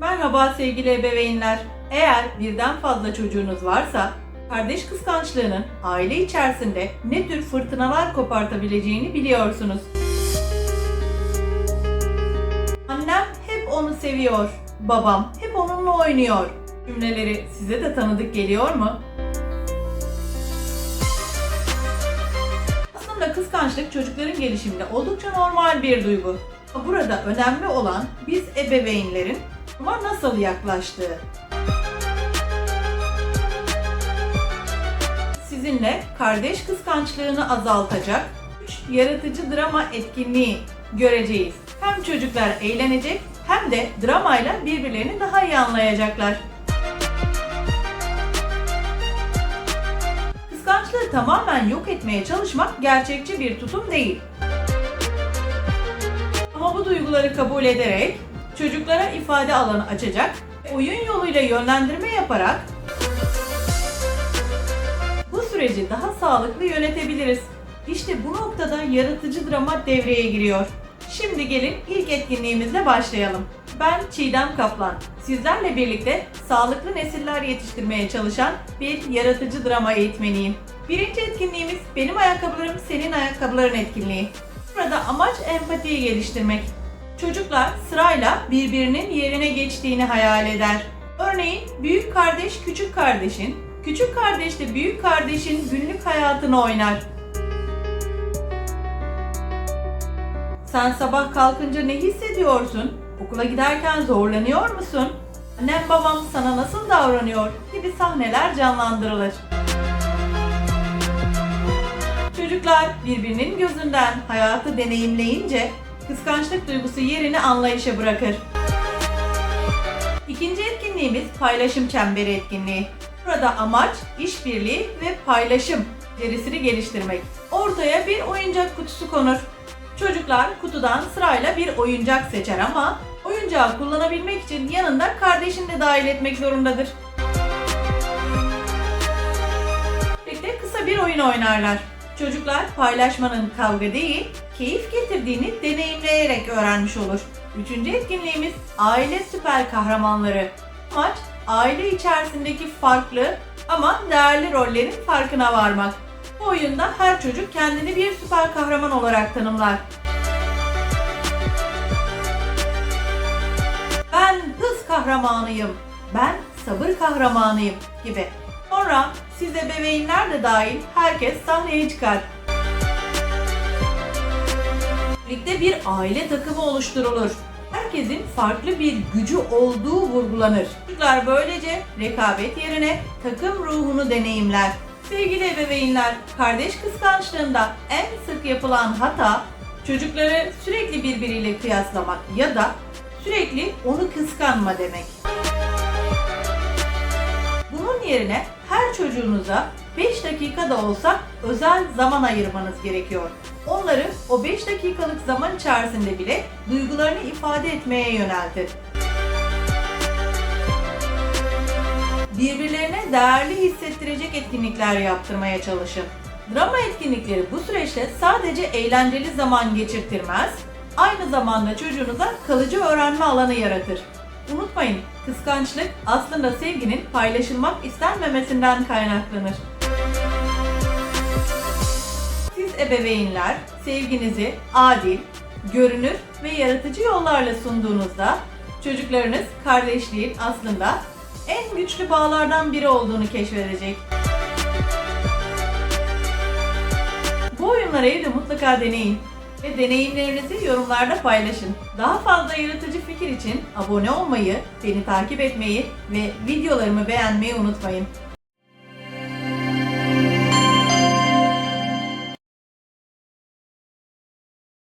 Merhaba sevgili ebeveynler. Eğer birden fazla çocuğunuz varsa, kardeş kıskançlığının aile içerisinde ne tür fırtınalar kopartabileceğini biliyorsunuz. Annem hep onu seviyor, babam hep onunla oynuyor. Cümleleri size de tanıdık geliyor mu? Aslında kıskançlık çocukların gelişiminde oldukça normal bir duygu. Burada önemli olan biz ebeveynlerin ama nasıl yaklaştığı. Sizinle kardeş kıskançlığını azaltacak 3 yaratıcı drama etkinliği göreceğiz. Hem çocuklar eğlenecek hem de dramayla birbirlerini daha iyi anlayacaklar. Kıskançlığı tamamen yok etmeye çalışmak gerçekçi bir tutum değil. Ama bu duyguları kabul ederek çocuklara ifade alanı açacak, oyun yoluyla yönlendirme yaparak bu süreci daha sağlıklı yönetebiliriz. İşte bu noktada yaratıcı drama devreye giriyor. Şimdi gelin ilk etkinliğimizle başlayalım. Ben Çiğdem Kaplan. Sizlerle birlikte sağlıklı nesiller yetiştirmeye çalışan bir yaratıcı drama eğitmeniyim. Birinci etkinliğimiz benim ayakkabılarım senin ayakkabıların etkinliği. Burada amaç empatiyi geliştirmek. Çocuklar sırayla birbirinin yerine geçtiğini hayal eder. Örneğin büyük kardeş küçük kardeşin, küçük kardeş de büyük kardeşin günlük hayatını oynar. Sen sabah kalkınca ne hissediyorsun? Okula giderken zorlanıyor musun? Annem babam sana nasıl davranıyor? gibi sahneler canlandırılır. Çocuklar birbirinin gözünden hayatı deneyimleyince kıskançlık duygusu yerini anlayışa bırakır. İkinci etkinliğimiz paylaşım çemberi etkinliği. Burada amaç işbirliği ve paylaşım becerisini geliştirmek. Ortaya bir oyuncak kutusu konur. Çocuklar kutudan sırayla bir oyuncak seçer ama oyuncağı kullanabilmek için yanında kardeşini de dahil etmek zorundadır. Birlikte kısa bir oyun oynarlar. Çocuklar paylaşmanın kavga değil, keyif getirdiğini deneyimleyerek öğrenmiş olur. Üçüncü etkinliğimiz aile süper kahramanları. Amaç aile içerisindeki farklı ama değerli rollerin farkına varmak. Bu oyunda her çocuk kendini bir süper kahraman olarak tanımlar. Ben hız kahramanıyım, ben sabır kahramanıyım gibi. Sonra siz ebeveynler de dahil herkes sahneye çıkar. Birlikte bir aile takımı oluşturulur. Herkesin farklı bir gücü olduğu vurgulanır. Çocuklar böylece rekabet yerine takım ruhunu deneyimler. Sevgili ebeveynler, kardeş kıskançlığında en sık yapılan hata çocukları sürekli birbiriyle kıyaslamak ya da sürekli onu kıskanma demek. Yerine her çocuğunuza 5 dakika da olsa özel zaman ayırmanız gerekiyor. Onları o 5 dakikalık zaman içerisinde bile duygularını ifade etmeye yöneltin. Birbirlerine değerli hissettirecek etkinlikler yaptırmaya çalışın. Drama etkinlikleri bu süreçte sadece eğlenceli zaman geçirtirmez, aynı zamanda çocuğunuza kalıcı öğrenme alanı yaratır. Unutmayın, kıskançlık aslında sevginin paylaşılmak istenmemesinden kaynaklanır. Siz ebeveynler sevginizi adil, görünür ve yaratıcı yollarla sunduğunuzda çocuklarınız kardeşliğin aslında en güçlü bağlardan biri olduğunu keşfedecek. Bu oyunları evde mutlaka deneyin ve deneyimlerinizi yorumlarda paylaşın. Daha fazla yaratıcı fikir için abone olmayı, beni takip etmeyi ve videolarımı beğenmeyi unutmayın.